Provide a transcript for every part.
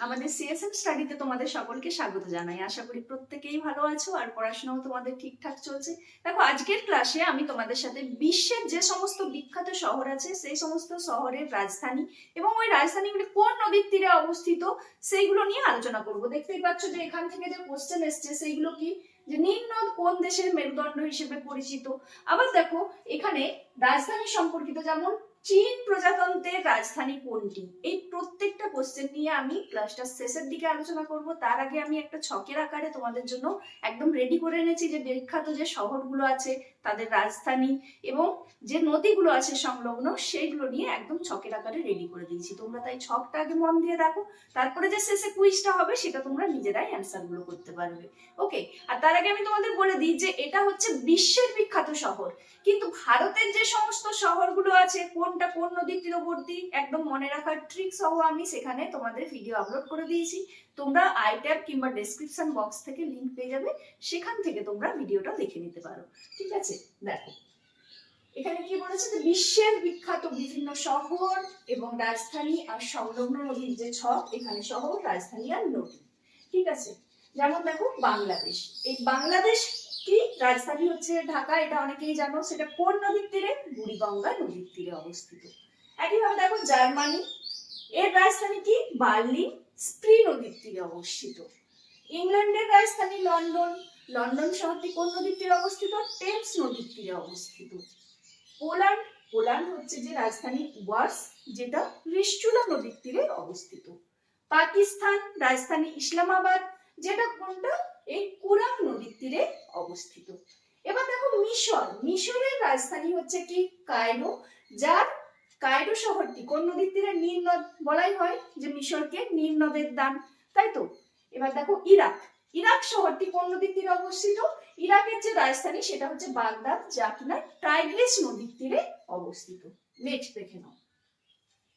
আমাদের সিএসএম স্টাডিতে তোমাদের সকলকে স্বাগত জানাই। আশা করি প্রত্যেকেই ভালো আছো আর পড়াশোনাও তোমাদের ঠিকঠাক চলছে। দেখো, আজকের ক্লাসে আমি তোমাদের সাথে বিশ্বের যে সমস্ত বিখ্যাত শহর আছে, সেই সমস্ত শহরের রাজধানী এবং ওই রাজধানীগুলি কোন নদীর তীরে অবস্থিত সেইগুলো নিয়ে আলোচনা করব। দেখতেই পাচ্ছ যে এখান থেকে যে কোশ্চেন এসছে, সেইগুলো কি? যে নীল নদ কোন দেশের মেরুদণ্ড হিসেবে পরিচিত? আবার দেখো, এখানে রাজধানী সম্পর্কিত যেমন চীন প্রজাতন্ত্রের রাজধানী কোনটি? এই প্রত্যেকটা কোশ্চেন নিয়ে আমি ক্লাসটা শেষের দিকে আলোচনা করব। তার আগে আমি একটা ছকের আকারে তোমাদের জন্য একদম রেডি করে এনেছি যে বিখ্যাত যে শহরগুলো আছে, তাদের রাজধানী এবং যে নদীগুলো আছে সংলগ্ন, সেইগুলো নিয়ে একদম ছকের আকারে রেডি করে দিয়েছি। তোমরা তাই ছকটা আগে মন দিয়ে দেখো। তারপরে যে শেষে কুইজটা হবে, সেটা তোমরা নিজেরাই অ্যান্সারগুলো করতে পারবে। ওকে আর তার আগে আমি তোমাদের বলে দিই যে এটা হচ্ছে বিশ্বের বিখ্যাত শহর। কিন্তু ভারতের যে সমস্ত শহরগুলো আছে কোনটা কোন নদীর তীরবর্তী, একদম মনে রাখার ট্রিক সহ আমি সেখানে তোমাদের ভিডিও আপলোড করে দিয়েছি। তোমরা আই ট্যাব কিংবা ডেসক্রিপশন বক্স থেকে লিঙ্ক পেয়ে যাবে, সেখান থেকে তোমরা ভিডিওটা দেখে নিতে পারো। ঠিক আছে? দেখো। এখানে কি বলেছে যে বিশ্বের বিখ্যাত বিভিন্ন শহর এবং রাজধানী আর সংলগ্ন নদীর যে ছক, এখানে শহর, রাজধানী আর নদী। ঠিক আছে? যেমন দেখো, বাংলাদেশ। এই বাংলাদেশ কি? রাজধানী হচ্ছে ঢাকা, এটা অনেকেই জানো। সেটা কোন নদীর তীরে? বুড়িগঙ্গা নদীর তীরে অবস্থিত। একইভাবে দেখো, জার্মানি। এর রাজধানী কি? বার্লিন। স্প্রি নদীর তীরে অবস্থিত। ইংল্যান্ডের রাজধানী লন্ডন। লন্ডন শহরটি কোন নদীর তীরে অবস্থিত? টেমস নদীর তীরে অবস্থিত। পোল্যান্ড। পোল্যান্ড হচ্ছে যে রাজধানী ওয়ার্স যেটা রিস্টুলা নদীর তীরে অবস্থিত। পাকিস্তান, রাজধানী ইসলামাবাদ, যেটা কোনটা? এই কুরাং নদীর তীরে অবস্থিত। এবার দেখো মিশর। মিশরের রাজধানী হচ্ছে কি? কায়রো। যার কায়রো শহরটি কোন নদীর তীরে নীল নদ বলাই হয়? যে মিশরকে নীল নদের দান। তাই তো? এবার দেখো ইরাক। ইরাক শহরটি কোন নদীর তীরে অবস্থিত? ইরাকের যে রাজধানী সেটা হচ্ছে বাগদাদ, যা কিনা টাইগ্রিস নদীর তীরে অবস্থিত। নেক্সট দেখে নাও।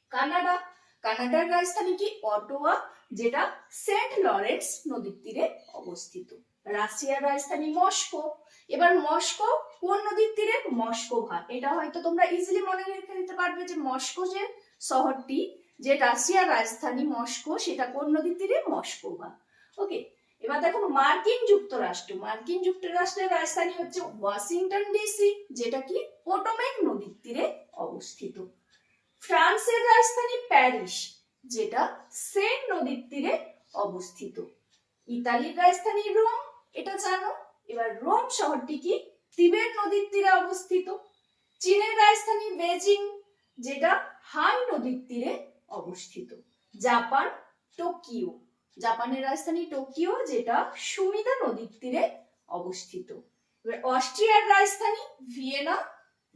কানাডা। কানাডার রাজধানী কি? অটোয়া। যেটা সেন্ট লরেন্স নদীর তীরে অবস্থিত। রাশিয়ার রাজধানী মস্কো। এবার মস্কো কোন নদীর তীরে? মস্কোভা এটা হয়তো তোমরা ইজিলি মনে রেখে নিতে পারবে যে মস্কো যে শহরটি, যে রাশিয়ার রাজধানী মস্কো, সেটা কোন নদীর তীরে? মস্কোভা ওকে, এবার দেখো মার্কিন যুক্তরাষ্ট্র। মার্কিন যুক্তরাষ্ট্রের রাজধানী হচ্ছে ওয়াশিংটন ডিসি, যেটা কি? পোটোমেক নদীর তীরে অবস্থিত। ফ্রান্সের রাজধানী প্যারিস। যেটা সেন নদীর তীরে অবস্থিত। ইতালির রাজধানী রোম, এটা জানো? এবার রোম শহরটি কি? তিবেট নদীর তীরে অবস্থিত। চীনের রাজধানী বেজিং যেটা হাই নদীর তীরে অবস্থিত। Japan, Tokyo. জাপানের রাজধানী টোকিও, যেটা সুমিদা নদীর তীরে অবস্থিত। এবার অস্ট্রিয়ার রাজধানী ভিয়েনা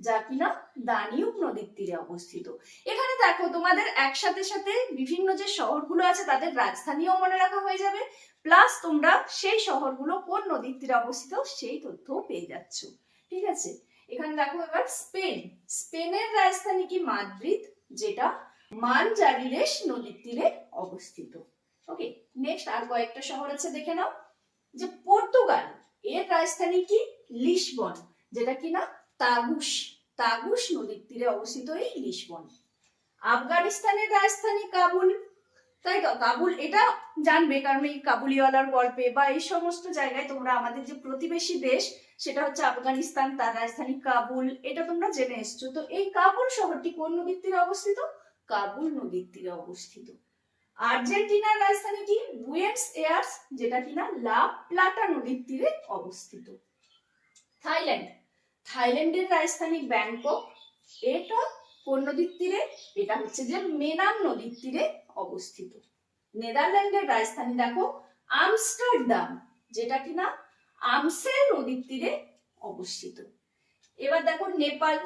যা কিনা দানিউব নদীর তীরে অবস্থিত। এখানে দেখো তোমাদের একসাথে সাথে বিভিন্ন যে শহরগুলো আছে, তাদের রাজধানীও মনে রাখা হয়ে যাবে। প্লাস তোমরা সেই শহরগুলো কোন নদীর তীরে অবস্থিত সেই তথ্যও পেয়ে যাচ্ছ। ঠিক আছে? এখানে দেখো এবার স্পেন। স্পেনের রাজধানী কি মাদ্রিদ? যেটা মানজারিলেস নদীর তীরে অবস্থিত। ওকে নেক্সট আর কয়েকটা শহর আছে দেখে নাও। যে পর্তুগাল, এর রাজধানী কি? লিসবন, যেটা কিনা তাগুস তাগুস নদীর তীরে অবস্থিত এই লিসবন আফগানিস্তানের রাজধানী কাবুল। তাই তো? কাবুল এটা জানবে, কারণ এই কাবুলিওয়ালার গল্পে বা এই সমস্ত জায়গায় তোমরা আমাদের যে প্রতিবেশী দেশ, সেটা হচ্ছে আফগানিস্তান, তার রাজধানী কাবুল, এটা তোমরা জেনে এসছো। তো এই কাবুল শহরটি কোন নদীর তীরে অবস্থিত? কাবুল নদীর তীরে অবস্থিত। আর্জেন্টিনার রাজধানী কি বুয়েন্স এয়ার্স, যেটা কিনা লা প্লাটা নদীর তীরে অবস্থিত। থাইল্যান্ড। থাইল্যান্ডের রাজধানী ব্যাংকক। এটা কোন নদীর তীরে? এটা হচ্ছে যে মেনাম নদীর তীরে অবস্থিত। নেদারল্যান্ডের রাজধানী দেখো, আমস্টারডাম, যেটা কিনা আমসেল নদীর তীরে অবস্থিত। এবার দেখো নেপাল,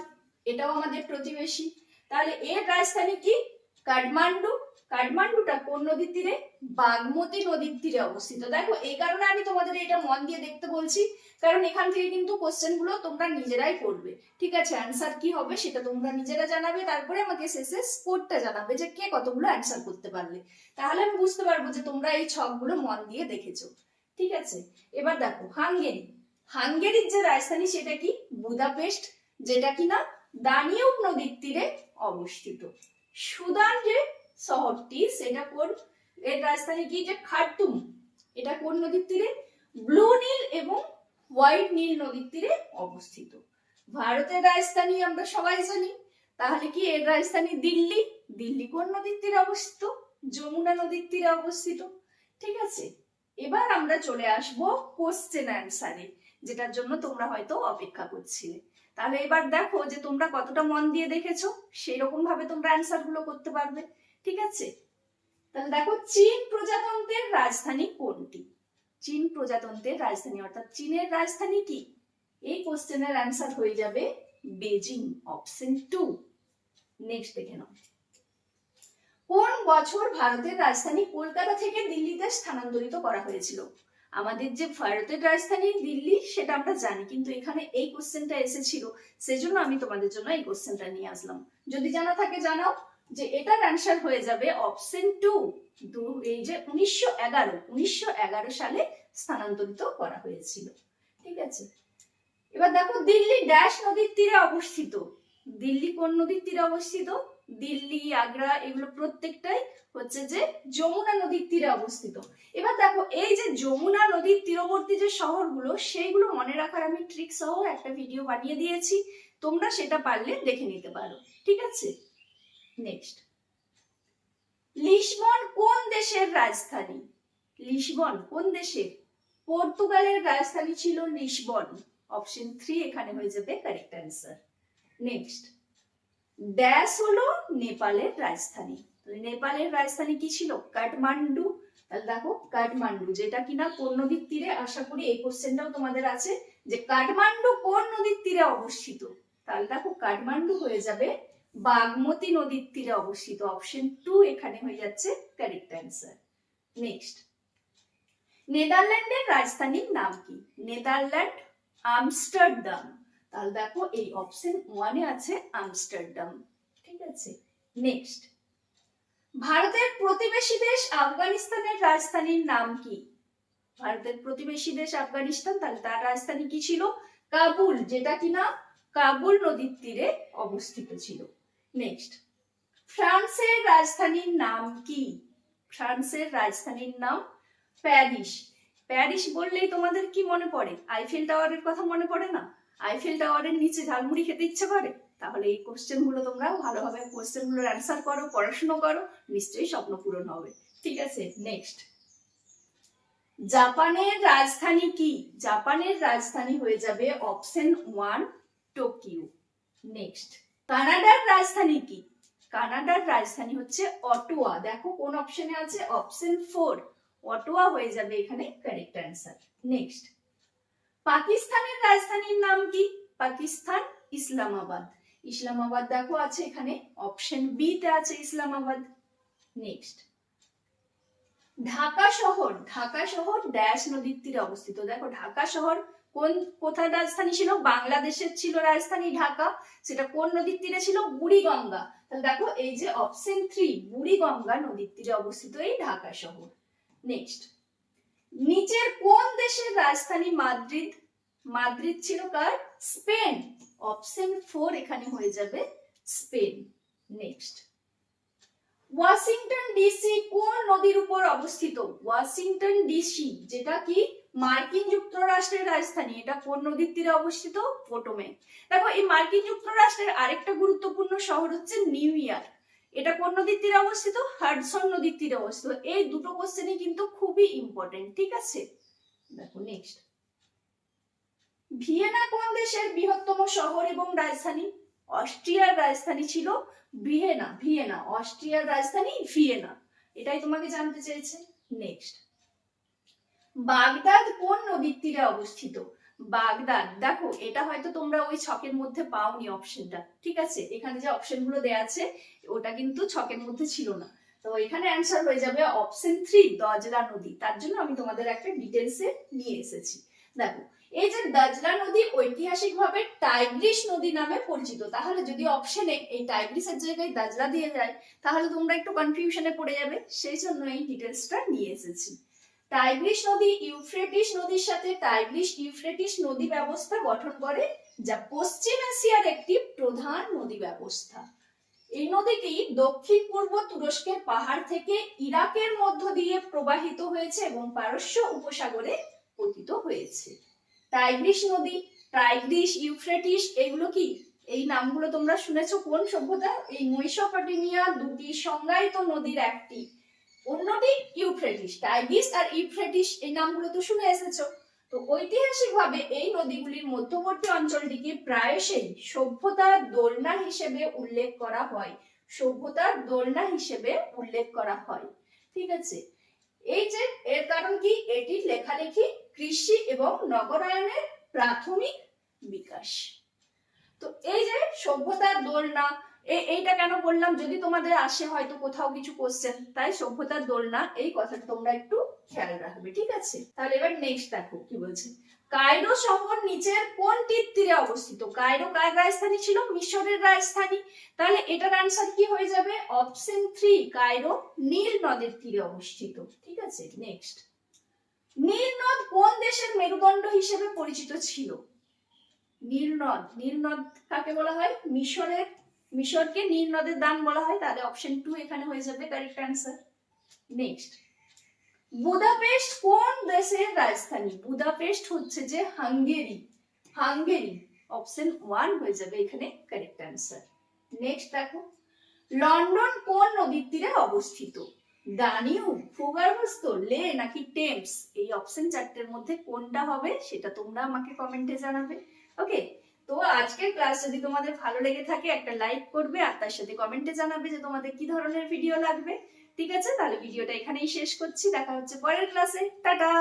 এটাও আমাদের প্রতিবেশী। তাহলে এর রাজধানী কি? কাঠমান্ডু। কাঠমান্ডুটা কোন নদীর তীরে? বাগমতী নদীর তীরে অবস্থিত। দেখো, এই কারণে আমি তোমাদের এটা মন দিয়ে দেখতে বলছি। কারণ এখান থেকে কিন্তু কোশ্চেনগুলো তোমরা নিজেরাই করবে। ঠিক আছে অ্যান্সার কি হবে সেটা তোমরা নিজেরা জানাবে, তারপরে আমাকে শেষে স্কোরটা জানাবে যে কে কতগুলো অ্যান্সার করতে পারলে। তাহলে আমি বুঝতে পারব যে তোমরা এই ছকগুলো মন দিয়ে দেখেছ। ঠিক আছে, এবার দেখো, হাঙ্গেরি। হাঙ্গেরির যে রাজধানী সেটা কি? বুদাপেস্ট, যেটা কিনা দানিউব নদীর তীরে অবস্থিত। সুদান যে শহরটি, সেটা কোন, এর রাজধানী কি? যে খার্তুম। এটা কোন নদীর তীরে? ব্লু নীল এবং হোয়াইট নীল নদীর তীরে অবস্থিত। ভারতের রাজধানী আমরা সবাই জানি। তাহলে কি এর রাজধানী দিল্লি? দিল্লি কোন নদীর তীরে অবস্থিত? যমুনা নদীর তীরে অবস্থিত। ঠিক আছে? এবার আমরা চলে আসব কোশ্চেন অ্যান্সারে যেটার জন্য তোমরা হয়তো অপেক্ষা করছিলে। তাহলে এবার দেখো যে তোমরা কতটা মন দিয়ে দেখেছ সেই রকম ভাবে তোমরা অ্যান্সারগুলো করতে পারবে। ঠিক আছে? তাহলে দেখো, চীন প্রজাতন্ত্রের রাজধানী কোনটি? চীন প্রজাতন্ত্রের রাজধানী, অর্থাৎ চীনের রাজধানী কি? এই কোশ্চেনের অ্যান্সার হয়ে যাবে বেজিং, অপশন টু। নেক্সট দেখে নাও। কোন বছর ভারতের রাজধানী কলকাতা থেকে দিল্লিতে স্থানান্তরিত করা হয়েছিল? আমাদের যে ভারতের রাজধানী দিল্লি, সেটা আমরা জানি, কিন্তু এখানে এই কোশ্চেনটা এসেছিল, সেজন্য আমি তোমাদের জন্য এই কোশ্চেনটা নিয়ে আসলাম। যদি জানা থাকে জানাও। যে এটার অ্যান্সার হয়ে যাবে অপশন টু এই যে উনিশশো এগারো, উনিশশো সালে স্থানান্তরিত করা হয়েছিল। ঠিক আছে? এবার দেখো, দিল্লি ড্যাশ নদীর তীরে অবস্থিত। দিল্লি কোন নদীর তীরে অবস্থিত? দিল্লি, আগ্রা, এগুলো প্রত্যেকটাই হচ্ছে যে যমুনা নদীর তীরে অবস্থিত। এবার দেখো, এই যে যমুনা নদীর তীরবর্তী যে শহরগুলো, সেইগুলো মনে রাখার আমি ট্রিক সহ একটা ভিডিও বানিয়ে দিয়েছি। তোমরা সেটা পারলে দেখে নিতে পারো। ঠিক আছে? নেক্সট লিসবন কোন দেশের রাজধানী? লিসবন কোন দেশের? পর্তুগালের রাজধানী ছিল লিসবন। অপশন থ্রি এখানে হয়ে যাবে কারেক্ট অ্যান্সার নেক্সট ড্যাশ হলো নেপালের রাজধানী। নেপালের রাজধানী কি ছিল? কাঠমান্ডু। তাহলে দেখো, কাঠমান্ডু, যেটা কিনা কোন নদীর তীরে, আশা করি এই কোশ্চেনটাও তোমাদের আছে, যে কাঠমান্ডু কোন নদীর তীরে অবস্থিত? তাহলে দেখো, কাঠমান্ডু হয়ে যাবে বাগমতী নদীর তীরে অবস্থিত। অপশন টু এখানে হয়ে যাচ্ছে কারেক্ট অ্যান্সার নেক্সট নেদারল্যান্ডের রাজধানীর নাম কি? Netherland, Amsterdam. তাহলে দেখো এই অপশন ওয়ানে আছে আমস্টারডাম। ঠিক আছে? নেক্সট ভারতের প্রতিবেশী দেশ আফগানিস্তানের রাজধানীর নাম কি? ভারতের প্রতিবেশী দেশ আফগানিস্তান, তাহলে তার রাজধানী কি ছিল? কাবুল, যেটা কিনা কাবুল নদীর তীরে অবস্থিত ছিল। নেক্সট ফ্রান্সের রাজধানীর নাম কি? ফ্রান্সের রাজধানীর নাম প্যারিস। প্যারিস বললেই তোমাদের কি মনে পড়ে? আইফেল টাওয়ারের কথা মনে পড়ে না? আইফেল টাওয়ারের নিচে ঝালমুড়ি খেতে ইচ্ছে করে? তাহলে এই কোশ্চেনগুলো তোমরা ভালোভাবে কোশ্চেনগুলোর অ্যান্সার করো, পড়াশুনো করো, নিশ্চয়ই স্বপ্ন পূরণ হবে। ঠিক আছে নেক্সট জাপানের রাজধানী কি? জাপানের রাজধানী হয়ে যাবে অপশন ওয়ান টোকিও। নেক্সট কানাডার রাজধানী কি? কানাডার রাজধানী হচ্ছে অটোয়া। দেখো কোন অপশনে আছে অপশন ফোর অটোয়া হয়ে যাবে এখানে কারেক্ট অ্যান্সার নেক্সট পাকিস্তানের রাজধানীর নাম কি? পাকিস্তান ইসলামাবাদ। ইসলামাবাদ দেখো আছে এখানে অপশন বি তে আছে ইসলামাবাদ। নেক্সট ঢাকা শহর ঢাকা শহর ড্যাশ নদীর তীরে অবস্থিত। দেখো, ঢাকা শহর কোন, কোথায় রাজধানী ছিল? বাংলাদেশের ছিল রাজধানী ঢাকা। সেটা কোন নদীর তীরে ছিল? বুড়িগঙ্গা। তাহলে দেখো, এই যে অপশন থ্রি বুড়িগঙ্গা নদীর তীরে অবস্থিত এই ঢাকা শহর। নেক্সট নিচের কোন দেশের রাজধানী মাদ্রিদ? মাদ্রিদ ছিল কার? স্পেন। অপশন ফোর এখানে হয়ে যাবে স্পেন। নেক্সট ওয়াশিংটন ডিসি কোন নদীর উপর অবস্থিত? ওয়াশিংটন ডিসি, যেটা কি মার্কিন যুক্তরাষ্ট্রের রাজধানী, এটা কোন নদীর তীরে অবস্থিত? পোটোমেক দেখো, এই মার্কিন যুক্তরাষ্ট্রের আরেকটা গুরুত্বপূর্ণ শহর হচ্ছে নিউ ইয়র্ক। এটা কোন নদীর তীরে অবস্থিত? হাডসন নদীর তীরে অবস্থিত। এই দুটো কোশ্চেনই কিন্তু খুবই ইম্পর্টেন্ট ঠিক আছে? দেখো নেক্সট ভিয়েনা কোন দেশের বৃহত্তম শহর এবং রাজধানী? অস্ট্রিয়ার রাজধানী ছিল ভিয়েনা ভিয়েনা, অস্ট্রিয়ার রাজধানী ভিয়েনা। এটাই তোমাকে জানতে চেয়েছে? নেক্সট বাগদাদ কোন নদীর তীরে অবস্থিত? বাগদাদ, দেখো, এটা হয়তো তোমরা ওই ছকের মধ্যে পাওনি অপশনটা ঠিক আছে? এখানে যে অপশনগুলো দেয়া আছে, ওটা কিন্তু ছকের মধ্যে ছিল না। তো এখানে অ্যান্সার হয়ে যাবে অপশন থ্রি দজলা নদী। তার জন্য আমি তোমাদের একটা ডিটেলসে নিয়ে এসেছি। দেখো এই যে দাজলা নদী ঐতিহাসিকভাবে টাইগ্রিস নদী নামে পরিচিত, তাহলে যদি অপশনে এই টাইগ্রিসের জায়গায় দাজলা দিয়ে যায়, তাহলে তোমরা একটু কনফিউশনে পড়ে যাবে, সেই জন্য এই ডিটেলসটা নিয়ে এসেছি। টাইগ্রিস নদী, ইউফ্রেটিস নদীর সাথে টাইগ্রিস ইউফ্রেটিস নদী ব্যবস্থা গঠন করে, যা পশ্চিম এশিয়ার একটি প্রধান নদী ব্যবস্থা। এই নদীটি দক্ষিণ পূর্ব তুরস্কের পাহাড় থেকে ইরাকের মধ্য দিয়ে প্রবাহিত হয়েছে এবং পারস্য উপসাগরে পতিত হয়েছে। টাইগ্রিস নদী টাইগ্রিস ইউফ্রেটিস, এগুলো কি? এই নামগুলো তোমরা শুনেছো কোন সভ্যতা? এই মৈশপটেমিয়া দুটি সংজ্ঞায়িত নদীর একটি। অন্যটি ইউফ্রেটিস টাইগ্রিস আর ইউফ্রেটিস, এই নামগুলো তো শুনে এসেছ। তো ঐতিহাসিকভাবে এই নদীগুলির মধ্যবর্তী অঞ্চলটিকে প্রায়শই সভ্যতার দোলনা হিসেবে উল্লেখ করা হয়। সভ্যতার দোলনা হিসেবে উল্লেখ করা হয়। ঠিক আছে? এই যে, এর কারণ কি? এটি লেখালেখি কৃষি এবং নগরায়নের প্রাথমিক বিকাশ। তো এই যে সভ্যতার দোলনা এইটা কেন বললাম? যদি তোমাদের আসে হয়তো কোথাও কিছু কোশ্চেন তাই সভ্যতার দোলনা, এই কথাটা তোমরা একটু খেয়াল রাখবে, ঠিক আছে? তাহলে এবার নেক্সট দেখো কি বলছে। কায়রো শহর নিচের কোনটির তীরে অবস্থিত? কায়রো কার রাজধানী ছিল? মিশরের রাজধানী। তাহলে এটার আনসার কি হয়ে যাবে? অপশন থ্রি কায়রো নীল নদের তীরে অবস্থিত, ঠিক আছে? নেক্সট নীল নদ কোন দেশের মেরুদণ্ড হিসেবে পরিচিত ছিল? নীল নদ নীল নদ কাকে বলা হয়? মিশরের মিশরকে নীল নদের দান বলা হয়। তাহলে অপশন টু এখানে হয়ে যাবে কারেক্ট অ্যান্সার নেক্সট বুদাপেস্ট কোন দেশের রাজধানী? বুদাপেস্ট হচ্ছে যে হাঙ্গেরি। হাঙ্গেরি অপশন ওয়ান হয়ে যাবে এখানে কারেক্ট অ্যান্সার নেক্সট দেখো। লন্ডন কোন নদীর তীরে অবস্থিত? দানিউব ভূগর্ভস্থ লে নাকি টেমস এই অপশন চারটের মধ্যে কোনটা হবে সেটা তোমরা আমাকে কমেন্টে জানাবে। ওকে তো আজকের ক্লাস যদি তোমাদের ভালো লেগে থাকে, একটা লাইক করবে আর তার সাথে কমেন্টে জানাবে যে তোমাদের কি ধরনের ভিডিও লাগবে। ঠিক আছে? তাহলে ভিডিওটা এখানেই শেষ করছি। দেখা হচ্ছে পরের ক্লাসে টাটা!